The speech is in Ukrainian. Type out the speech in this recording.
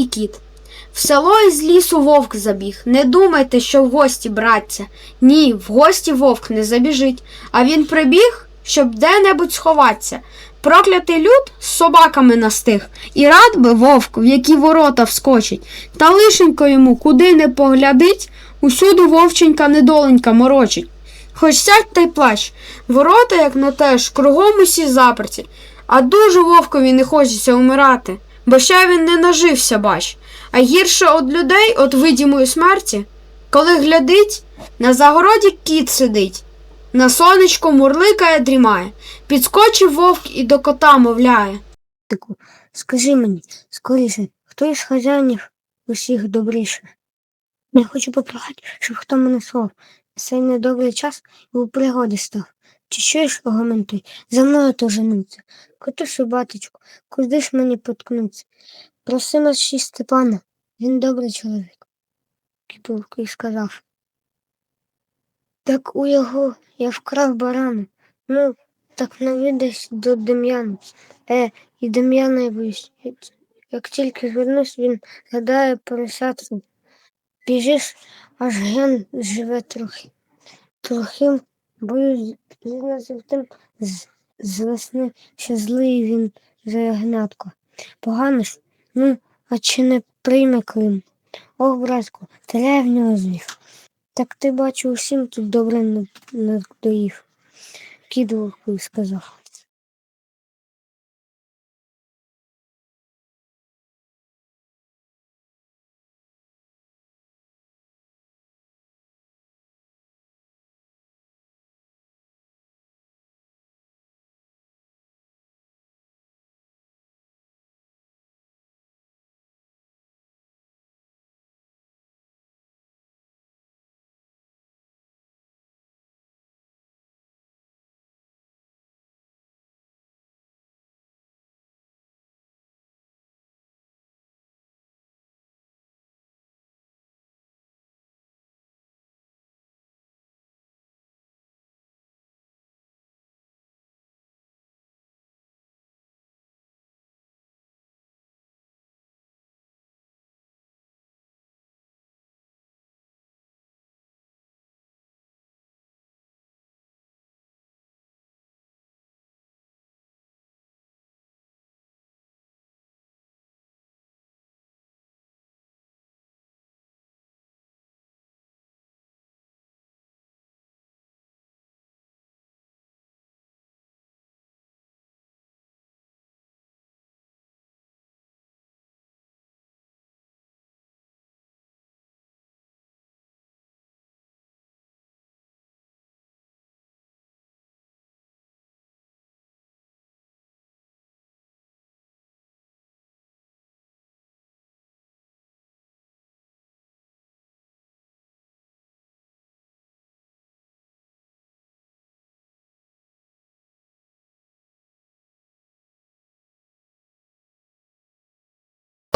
і кіт. В село із лісу вовк забіг. Не думайте, що в гості браться. Ні, в гості вовк не забіжить, а він прибіг, щоб де-небудь сховатися. Проклятий люд з собаками настиг, і рад би вовк, в які ворота вскочить, та лишенько йому куди не поглядить, усюди вовченька недоленька морочить. Хоч сядь та й плач, ворота, як на теж, кругом усі заперті, а дуже вовкові не хочеться умирати, бо ще він не нажився, бач. А гірше од людей, от видімої смерті, коли глядить, на загороді кіт сидить, на сонечко мурликає дрімає, підскочив вовк і до кота мовляє. Котику, скажи мені, скоріше, хто із хазяїнів усіх добріше? Я хочу попрохати, щоб хто мене слов. Цей недобрий час і у пригоді став. Чи чуєш, огоментуй, за мною то женуться. Котусю, батечку, куди ж мені поткнуться? Проси мерщій Степана, він добрий чоловік. Кіпулки сказав. Так у його я вкрав барану. Ну, так навідись до Дем'яна. Е, і Дем'яна я боюсь. Як- тільки звернусь, він гадає поросятку. Біжиш, аж ген живе трохи. Трохи боюсь, згідно з тим, з, весни що злий він ягнятко. Погано ж? Ну, а чи не прийме Клим? Ох, братку, теряє в нього зміг. Так ти бачу, усім тут добре не надоїв. Кіду сказав.